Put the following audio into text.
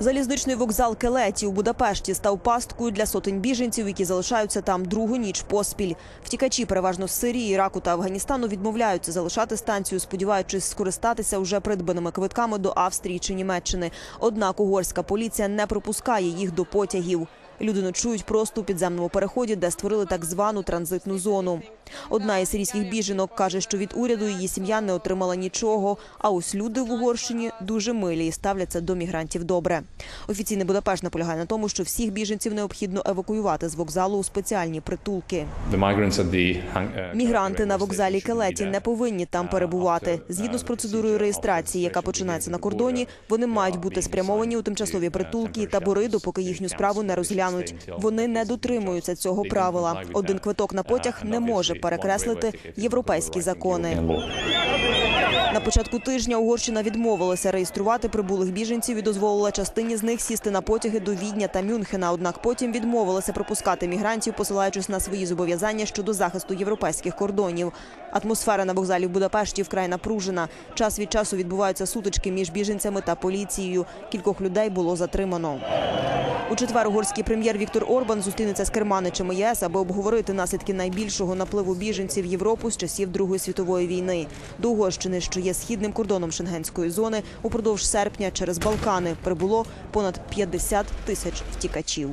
Залізничний вокзал Келеті у Будапешті став пасткою для сотень біженців, які залишаються там другу ніч поспіль. Втікачі, переважно з Сирії, Іраку та Афганістану, відмовляються залишати станцію, сподіваючись скористатися вже придбаними квитками до Австрії чи Німеччини. Однак угорська поліція не пропускає їх до потягів. Люди ночують просто у підземному переході, де створили так звану транзитну зону. Одна із сирійських біженок каже, що від уряду її сім'я не отримала нічого. А ось люди в Угорщині дуже милі і ставляться до мігрантів добре. Офіційний Будапешт наполягає на тому, що всіх біженців необхідно евакуювати з вокзалу у спеціальні притулки. Hang- uh, Мігранти на вокзалі Келеті не повинні там перебувати. Згідно з процедурою реєстрації, яка починається на кордоні, вони мають бути спрямовані у тимчасові притулки і табори, допоки їхню справу не розглянуть. Вони не дотримуються цього правила. Один квиток на потяг не може перекреслити європейські закони. На початку тижня Угорщина відмовилася реєструвати прибулих біженців і дозволила частині з них сісти на потяги до Відня та Мюнхена. Однак потім відмовилася пропускати мігрантів, посилаючись на свої зобов'язання щодо захисту європейських кордонів. Атмосфера на вокзалі в Будапешті вкрай напружена. Час від часу відбуваються сутички між біженцями та поліцією. Кількох людей було затримано. У четвер угорський прем'єр Віктор Орбан зустрінеться з керманичами ЄС, аби обговорити наслідки найбільшого напливу біженців в Європу з часів Другої світової війни. До Угорщини, що є східним кордоном шенгенської зони, упродовж серпня через Балкани прибуло понад 50 тисяч втікачів.